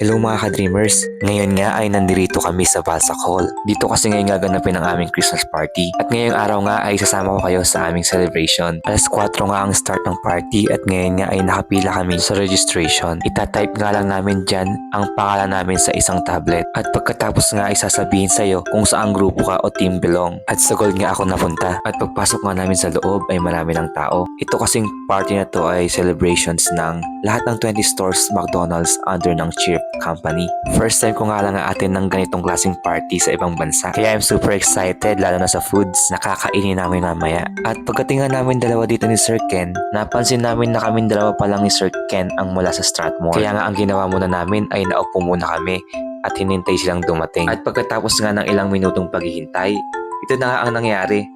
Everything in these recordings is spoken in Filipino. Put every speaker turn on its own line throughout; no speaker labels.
Hello mga ka-dreamers! Ngayon nga ay nandirito kami sa Balsac Hall. Dito kasi ngayon gaganapin ang aming Christmas party. At ngayong araw nga ay sasama ko kayo sa aming celebration. Alas 4 nga ang start ng party at ngayon nga ay nakapila kami sa registration. Itatype nga lang namin dyan ang pangalan namin sa isang tablet. At pagkatapos nga ay sasabihin sa'yo kung saang grupo ka o team belong. At sa gold nga ako napunta. At pagpasok nga namin sa loob ay marami ng tao. Ito kasing party na to ay celebrations ng lahat ng 20 stores McDonald's under ng Chirp Company. First time ko nga lang atin ng ganitong klaseng party sa ibang bansa. Kaya I'm super excited lalo na sa foods na kakainin namin mamaya. At pagdating nga namin dalawa dito ni Sir Ken, napansin namin na kaming dalawa pa lang ni Sir Ken ang mula sa Strathmore. Kaya nga ang ginawa muna namin ay naupo muna kami at hinintay silang dumating. At pagkatapos nga ng ilang minutong paghihintay, ito na nga ang nangyari.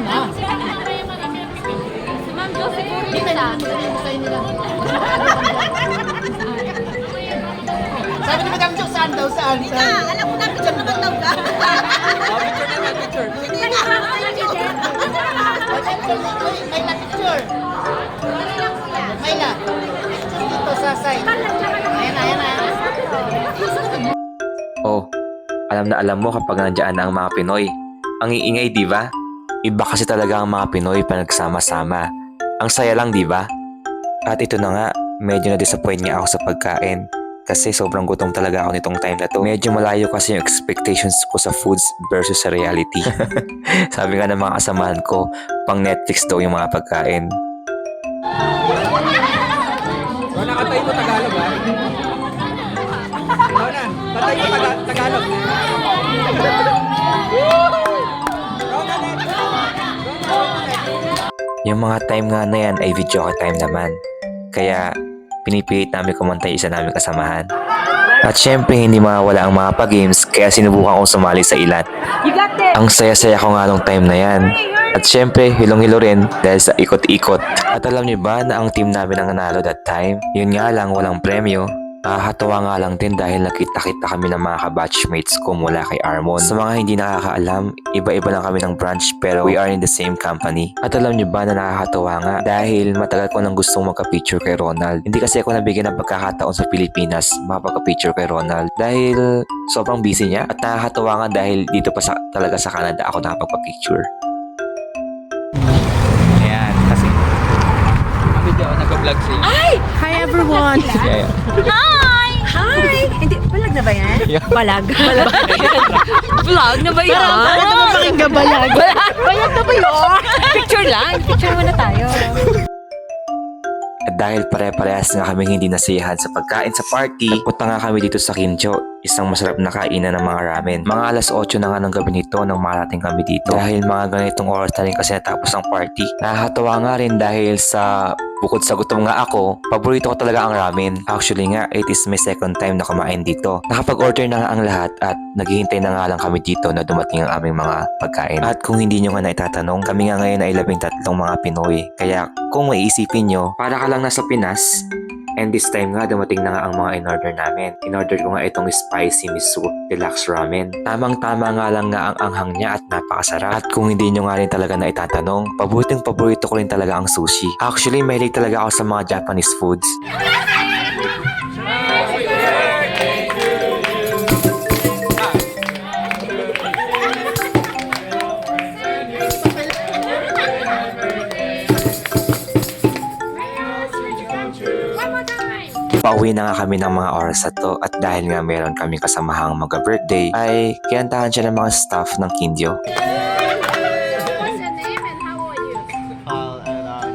Ma'am
Madam Jo, saan daw, saan? Saan?
Alam ko na, picture naman daw ka.
May na picture. May na. Dito sa side. Ayan na, ayan na.
Oh, alam na alam mo kapag nandiyan na ang mga Pinoy. Ang iingay, di ba? Iba kasi talaga ang mga Pinoy pa nagsama-sama. Ang saya lang, di ba? At ito na nga, medyo na-disappoint nga ako sa pagkain. Kasi sobrang gutom talaga ako nitong time na to. Medyo malayo kasi yung expectations ko sa foods versus sa reality. Sabi nga ng mga kasamahan ko, pang Netflix daw yung mga pagkain.
O, nakatay mo Tagalog ha? Ikaw na, patay mo Taga- Tagalog.
Yung mga time nga na yan ay video ka time naman. Kaya pinipilit namin kumantay isa namin kasamahan. At syempre hindi mawala ang mga pa-games kaya sinubukan kong sumali sa
this.
Ang saya-saya ko nga nung time na yan. At syempre, hilong-hilo rin dahil sa ikot-ikot. At alam niyo ba na ang team namin ang nanalo that time? Yun nga lang, walang premyo. Nakakatawa nga lang din dahil nakita-kita kami ng mga kabatchmates ko mula kay Armon. Sa mga hindi nakakaalam, iba-iba lang kami ng branch pero we are in the same company. At alam niyo ba na nakakatawa nga dahil matagal ko nang gustong magka-picture kay Ronald. Hindi kasi ako nabigyan ng pagkakataon sa Pilipinas makapagka-picture kay Ronald dahil sobrang busy niya at nakakatawa nga dahil dito pa sa, talaga sa Canada ako nakapagpa-picture.
Sa inyo.
Hi everyone!
Yeah, yeah.
Hi!
Hi! Hindi, palag na ba yan?
Balag. Vlog na ba yun?
Para naman pakinggan balag.
Balag na ba yun? Picture lang. Picture muna tayo.
At dahil pare-parehas nga kami hindi nasiyahan sa pagkain sa party, punta nga kami dito sa Kimcho, isang masarap na kainan ng mga ramen. Mga alas 8 na nga ng gabi nito nang marating kami dito. Dahil mga ganitong oras na rin kasi natapos ang party. Nakakatawa nga rin dahil sa bukod sa gutom nga ako, paborito ko talaga ang ramen. Actually nga, it is my second time na kumain dito. Nakapag-order na ang lahat at naghihintay na nga lang kami dito na dumating ang aming mga pagkain. At kung hindi nyo nga naitatanong, kami nga ngayon ay labing tatlong mga Pinoy. Kaya kung maiisipin nyo, para ka lang nasa Pinas, And this time nga, dumating na nga ang mga in-order namin. In-order ko nga itong spicy miso deluxe ramen. Tamang-tama nga lang nga ang anghang niya at napakasarap. At kung hindi nyo nga rin talaga na itatanong, paboritong paborito ko rin talaga ang sushi. Actually, mahilig talaga ako sa mga Japanese foods. Pauwi na nga kami ng mga oras na to at dahil nga meron kami kasamahang mag-birthday ay kiyantahan siya ng mga staff ng Kindyo.
What's your name and how old are you?
Kyle and I'm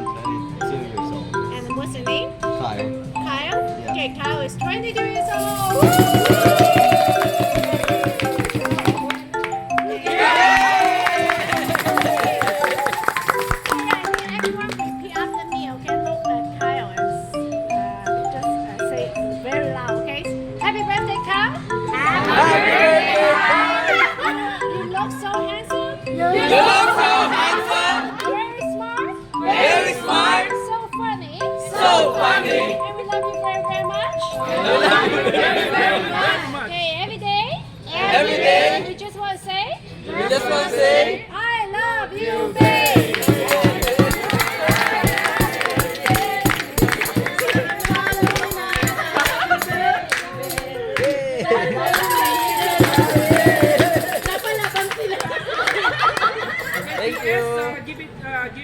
22 years old.
And what's your name?
Kyle.
Kyle?
Yeah.
Okay, Kyle is 22 years old. Handsome. You're so handsome. Very smart. Very smart. So funny. So funny. And we love you very, very much. We love you very,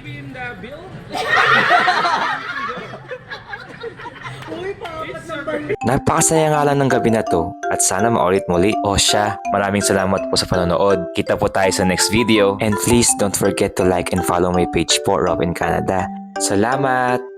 him the bill?
Napakasaya nga lang ng gabi na to at sana maulit muli. O siya, maraming salamat po sa panonood. Kita po tayo sa next video and please don't forget to like and follow my page po, Robin Canada. Salamat!